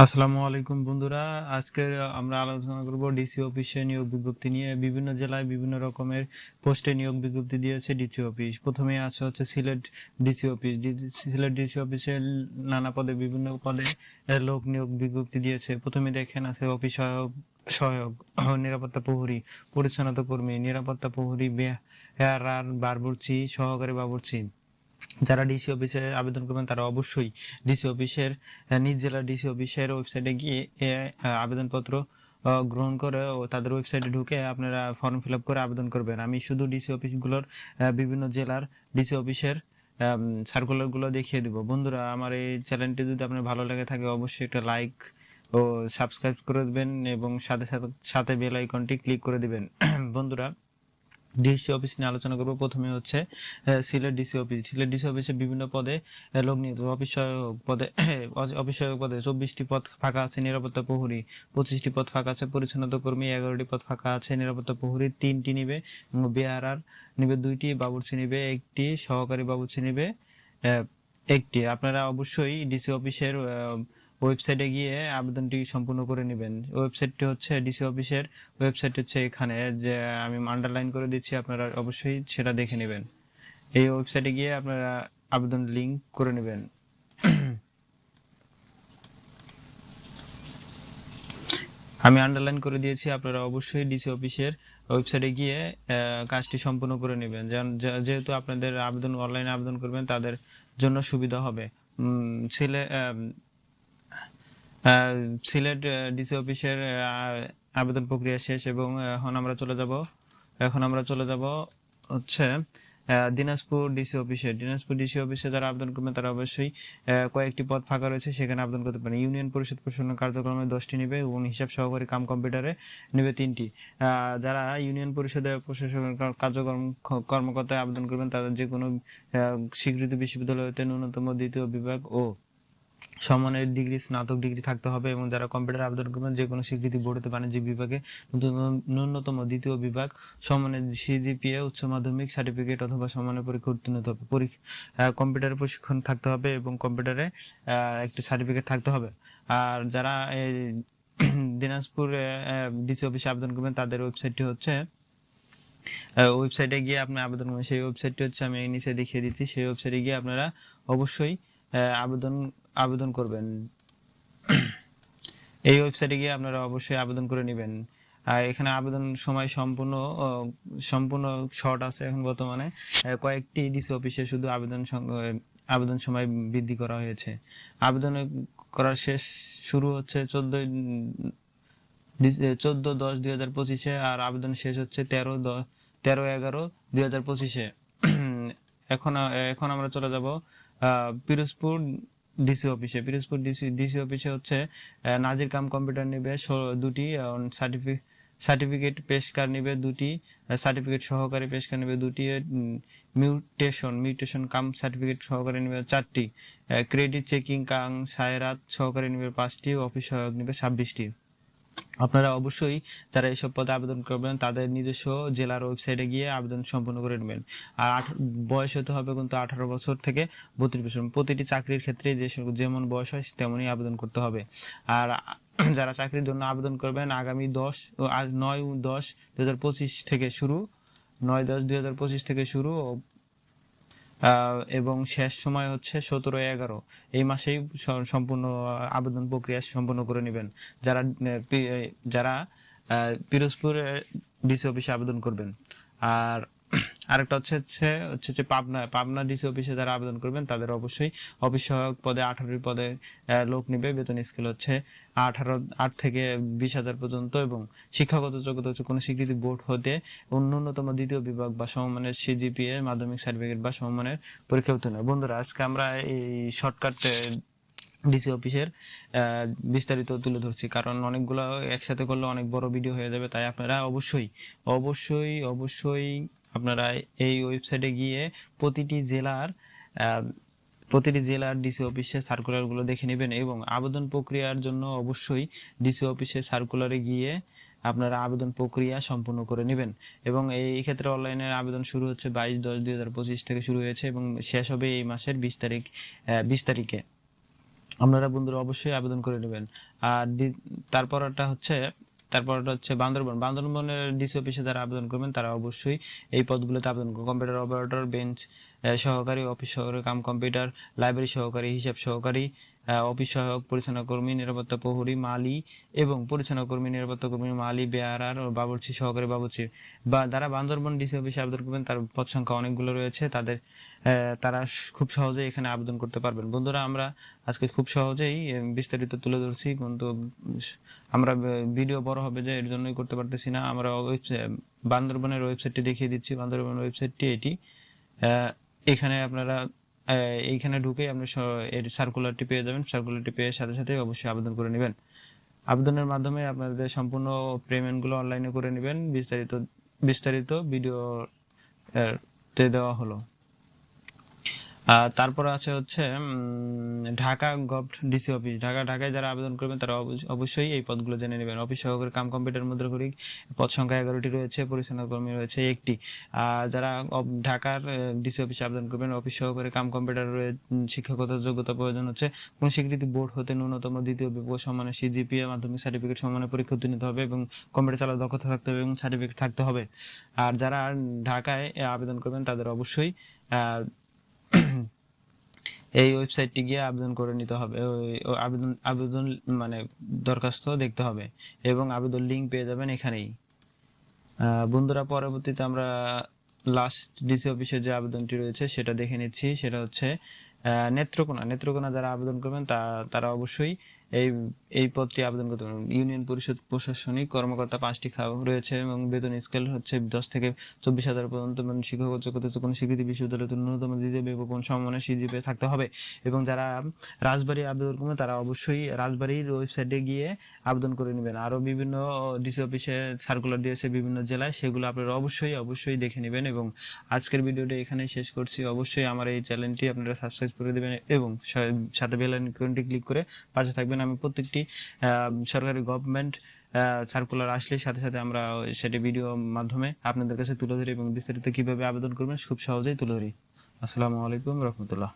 আসসালামু আলাইকুম বন্ধুরা। আজকে আমরা আলোচনা করব ডিসি অফিসে নিয়োগ বিজ্ঞপ্তি নিয়ে। বিভিন্ন জেলায় বিভিন্ন রকমের পোস্টে নিয়োগ বিজ্ঞপ্তি দিয়েছে ডিসি অফিস। প্রথমে আছে হচ্ছে Sylhet DC office. Sylhet DC অফিসে নানা পদে বিভিন্ন পদে লোক নিয়োগ বিজ্ঞপ্তি দিয়েছে। প্রথমে দেখেন আছে অফিস সহায়ক সহায়ক নিরাপত্তা প্রহরী, পরিচ্ছন্নতা কর্মী, নিরাপত্তা প্রহরী বেহারার সহকারী বাবুর্চি। যারা ডিসি অফিসে আবেদন করবেন, তারা অবশ্যই ডিসি অফিসের নিজ জেলার ডিসি অফিসের ওয়েবসাইটে গিয়ে আবেদনপত্র গ্রহণ করে ও তাদের ওয়েবসাইটে ঢুকে আপনারা ফর্ম ফিল করে আবেদন করবেন। আমি শুধু ডিসি অফিসগুলোর বিভিন্ন জেলার ডিসি অফিসের সার্কুলারগুলো দেখিয়ে দিব। বন্ধুরা, আমার এই চ্যানেলটি যদি আপনার ভালো লেগে থাকে, অবশ্যই একটা লাইক ও সাবস্ক্রাইব করে দেবেন এবং সাথে সাথে সাথে বেল আইকনটি ক্লিক করে দিবেন। বন্ধুরা ডিসি অফিস নিয়ে আলোচনা করব। প্রথমে হচ্ছে Sylhet DC office. Sylhet DC অফিসে বিভিন্ন পদে লোক নিয়োগ অফিস পদে অফিস পদে চব্বিশটি পদ ফাঁকা আছে, নিরাপত্তা প্রহরী পঁচিশটি পদ ফাঁকা আছে, পরিচ্ছন্নতা কর্মী এগারোটি পদ ফাঁকা আছে, নিরাপত্তা প্রহরী তিনটি নিবে বিআরআর নিবে দুইটি, বাবুর্চি নিবে একটি, সহকারী বাবুর্চি নিবে একটি। আপনারা অবশ্যই ডিসি অফিসের ওয়েবসাইটে গিয়ে আবেদনটি সম্পূর্ণ করে নেবেন। ওয়েবসাইটটি হচ্ছে ডিসি অফিসের ওয়েবসাইট হচ্ছে এখানে যে আমি আন্ডারলাইন করে দিচ্ছি আপনারা অবশ্যই সেটা দেখে নেবেন। এই ওয়েবসাইটে গিয়ে আপনারা আবেদন লিংক করে নেবেন। আমি আন্ডারলাইন করে দিয়েছি, আপনারা অবশ্যই ডিসি অফিসের ওয়েবসাইটে গিয়ে কাজটি সম্পূর্ণ করে নেবেন। যেহেতু আপনাদের আবেদন অনলাইনে আবেদন করবেন, তাদের জন্য সুবিধা হবে। ছেলে সিলেট ডিসি অফিসের আবেদন প্রক্রিয়া শেষ এবং এখন আমরা চলে যাব। এখন আমরা চলে যাব হচ্ছে দিনাজপুর ডিসি অফিসে। দিনাজপুর ডিসি অফিসে যারা আবেদন করবেন তারা অবশ্যই কয়েকটি পদ ফাঁকা রয়েছে, সেখানে আবেদন করতে পারেন। ইউনিয়ন পরিষদ প্রশাসন কার্যক্রমে দশটি নেবে এবং হিসাব সহকারী কাম কম্পিউটারে নেবে তিনটি। যারা ইউনিয়ন পরিষদের প্রশাসনের কার্যক্রম কর্মকর্তায় আবেদন করবেন, তাদের যে কোনো স্বীকৃত বিশ্ববিদ্যালয় হতে ন্যূনতম দ্বিতীয় বিভাগ ও সমানের ডিগ্রি স্নাতক ডিগ্রি থাকতে হবে এবং যারা কম্পিউটার আবেদন করবেন, যে কোনো স্বীকৃতি বোর্ড হতে বাণিজ্যিক বিভাগে। ন্যূনতম- দ্বিতীয় বিভাগ, সমানের সিজিপিএ উচ্চ মাধ্যমিক সার্টিফিকেট অথবা সমানের পরীক্ষা উত্তীর্ণ হতে হবে। পরীক্ষা কম্পিউটারে প্রশিক্ষণ থাকতে হবে এবং কম্পিউটারে একটি সার্টিফিকেট থাকতে হবে। আর যারা দিনাজপুর ডিসি অফিসে আবেদন করবেন, তাদের ওয়েবসাইটটি হচ্ছে ওয়েবসাইটে গিয়ে আপনি আবেদন করবেন। সেই ওয়েবসাইটটি হচ্ছে, আমি এই নিচে দেখিয়ে দিচ্ছি। সেই ওয়েবসাইটে গিয়ে আপনারা অবশ্যই আবেদন আবেদন করবেন। এই ওয়েবসাইটে গিয়ে আপনারা অবশ্যই আবেদন করে নেবেন। এখানে আবেদন সময় সম্পূর্ণ সম্পূর্ণ শর্ট আছে এখন বর্তমানে। কয়েকটি ডিসি অফিসে শুধু আবেদন আবেদন সময় বৃদ্ধি করা হয়েছে। আবেদন করার শেষ শুরু হচ্ছে চোদ্দই চোদ্দ দশ দুই হাজার পঁচিশে আর আবেদন শেষ হচ্ছে তেরো দশ তেরো এগারো দুই হাজার পঁচিশে। এখন এখন আমরা চলে যাব পিরোজপুর ডিসি অফিসে পিরোজপুর ডিসি ডিসি অফিসে হচ্ছে নাজির কাম কম্পিউটার নেবে দুটি সার্টিফিকেট সার্টিফিকেট পেশকার নেবে দুটি সার্টিফিকেট সহকারী পেশকার নেবে দুটি মিউটেশন মিউটেশন কাম সার্টিফিকেট সহকারে নেবে চারটি ক্রেডিট চেকিং কাং, সায়রাত সহকারে নেবে পাঁচটি অফিস সহায়ক নেবে ছাব্বিশটি। আপনারা অবশ্যই যারা এইসব পদে আবেদন করবেন, তাদের নিজস্ব জেলার ওয়েবসাইটে গিয়ে আবেদন সম্পন্ন করে নেবেন। আর বয়স হতে হবে কিন্তু আঠারো বছর থেকে বত্রিশ বছর। প্রতিটি চাকরির ক্ষেত্রে যে যেমন বয়স হয় তেমনই আবেদন করতে হবে। আর যারা চাকরির জন্য আবেদন করবেন, আগামী দশ নয় দশ দু থেকে শুরু, নয় দশ দুই থেকে শুরু এবং শেষ সময় হচ্ছে সতেরো এগারো। এই মাসেই সম্পূর্ণ আবেদন প্রক্রিয়া সম্পূর্ণ করে নেবেন। যারা যারা পিরোজপুর ডিসি অফিসে আবেদন করবেন। আর আরেকটা হচ্ছে হচ্ছে হচ্ছে যে পাবনা পাবনা ডিসি অফিসে যারা আবেদন করবেন, তাদের অবশ্যই অফিস সহায়ক পদে, আঠারোটি পদে লোক নিবে। বেতন স্কেল হচ্ছে আঠারো, আট থেকে বিশ হাজার পর্যন্ত এবং শিক্ষাগত যোগ্যতা হচ্ছে কোনো স্বীকৃতি বোর্ড হতে অন্যতম দ্বিতীয় বিভাগ বা সমমানের সিজিপিএ মাধ্যমিক সার্টিফিকেট বা সমমানের পরীক্ষা উত্তীর্ণ বন্ধুরা, আজকে আমরা এই শর্টকাট ডিসি অফিসের বিস্তারিত তুলে ধরছি। কারণ অনেকগুলো একসাথে করলে অনেক বড় ভিডিও হয়ে যাবে, তাই আপনারা অবশ্যই অবশ্যই অবশ্যই আপনারা এই ওয়েবসাইটে গিয়ে প্রতিটি জেলার প্রতিটি জেলার ডিসি অফিসে সার্কুলারগুলো দেখে নেবেন এবং আবেদন প্রক্রিয়ার জন্য অবশ্যই ডিসি অফিসে সার্কুলারে গিয়ে আপনারা আবেদন প্রক্রিয়া সম্পূর্ণ করে নেবেন। এবং এই ক্ষেত্রে অনলাইনে আবেদন শুরু হচ্ছে বাইশ দশ দুই হাজার পঁচিশ থেকে শুরু হয়েছে এবং শেষ হবে এই মাসের বিশ তারিখ বিশ তারিখে। আপনারা বন্ধুরা অবশ্যই আবেদন করে নেবেন। আর তারপর তারপরটা হচ্ছে তারপরটা হচ্ছে বান্দরবন। বান্দরবনের ডিসি অফিসে যারা আবেদন করবেন, তারা অবশ্যই এই পদগুলোতে আবেদন করবেন। কম্পিউটার অপারেটর, বেঞ্চ সহকারী অফিস সহকারী কাম কম্পিউটার, লাইব্রেরি সহকারী, হিসাব সহকারী অফিস সহায়ক পরিচালনা কর্মী নিরাপত্তা প্রহরী মালি এবং পরিচালনা কর্মী নিরাপত্তা কর্মী মালি, বেয়ারার ও বাবুর্চি সহকারী বাবুর্চি বা যারা বান্দরবন ডিসি অফিসে আবেদন করবেন, তার পদ সংখ্যা অনেকগুলো রয়েছে। তাদের তারা খুব সহজেই এখানে আবেদন করতে পারবেন। বন্ধুরা, আমরা আজকে খুব সহজেই বিস্তারিত তুলে ধরছি। কিন্তু আমরা ভিডিও বড় হবে যে, এর জন্যই করতে পারতেছি না। আমরা বান্দরবনের ওয়েবসাইটটি দেখিয়ে দিচ্ছি। বান্দরবনের ওয়েবসাইটটি এটি। এখানে আপনারা এইখানে ঢুকে আপনি এর সার্কুলারটি পেয়ে যাবেন। সার্কুলারটি পেয়ে সাথে সাথে অবশ্যই আবেদন করে নেবেন। আবেদনের মাধ্যমে আপনাদের সম্পূর্ণ পেমেন্টগুলো অনলাইনে করে নেবেন। বিস্তারিত বিস্তারিত ভিডিও দেওয়া হলো। তারপরে আছে হচ্ছে Dhaka gov DC office. Dhaka, ঢাকায় যারা আবেদন করবেন, তারা অবশ্যই এই পদগুলো জেনে নেবেন। অফিস সহকারী কাম কম্পিউটার মুদ্রাকরিক পদ সংখ্যা এগারোটি রয়েছে পরিচালনা কর্মী রয়েছে একটি। যারা ঢাকার ডিসি অফিসে আবেদন করবেন, অফিস সহকারী কাম কম্পিউটার শিক্ষকতার যোগ্যতা প্রয়োজন হচ্ছে। কোন স্বীকৃতি বোর্ড হতে ন্যূনতম দ্বিতীয় বিভাগ সমানে সিজিপিএ, মাধ্যমিক সার্টিফিকেট সমানে পরীক্ষা উত্তীর্ণ হবে এবং কম্পিউটার চালার দক্ষতা থাকতে হবে এবং সার্টিফিকেট থাকতে হবে। আর যারা ঢাকায় আবেদন করবেন, তাদের অবশ্যই এই ওয়েবসাইটটি গিয়ে আবেদন করে নিতে হবে। আবেদন আবেদন মানে দরখাস্ত দেখতে হবে এবং আবেদন লিঙ্ক পেয়ে যাবেন এখানেই। বন্ধুরা, পরবর্তীতে আমরা লাস্ট ডিসি অফিসের যে আবেদনটি রয়েছে সেটা দেখে নিচ্ছি। সেটা হচ্ছে নেত্রকোনা। নেত্রকোনা যারা আবেদন করবেন তা, তারা অবশ্যই এই এই পদটি আবেদন করতে পারবেন। ইউনিয়ন পরিষদ প্রশাসনিক কর্মকর্তা পাঁচটি রয়েছে এবং বেতন স্কেল হচ্ছে দশ থেকে চব্বিশ হাজার পর্যন্ত, এবং শিক্ষক যোগ্যতা কোনো স্বীকৃতি বিশ্ববিদ্যালয়তে ন্যূনতম দ্বিতীয় বিভাগ সমমানে সিজিপে থাকতে হবে। এবং যারা রাজবাড়ী আবেদন করবেন, তারা অবশ্যই রাজবাড়ির ওয়েবসাইটে গিয়ে আবেদন করে নেবেন। আরও বিভিন্ন ডিসি অফিসে সার্কুলার দিয়েছে বিভিন্ন জেলায়, সেগুলো আপনারা অবশ্যই অবশ্যই দেখে নেবেন। এবং আজকের ভিডিওটা এখানে শেষ করছি। অবশ্যই আমার এই চ্যানেলটি আপনারা সাবস্ক্রাইব করে দেবেন এবং সাথে বেল আইকনটি ক্লিক করে পাশে থাকবেন। আমি প্রত্যেকটি সরকারি গভর্নমেন্ট সার্কুলার আসলে সাথে সাথে আমরা সেটি ভিডিও মাধ্যমে আপনাদের কাছে তুলে ধরি এবং বিস্তারিত কীভাবে আবেদন করবেন, খুব সহজেই তুলে ধরি। আসসালামু আলাইকুম রহমতুল্লাহ।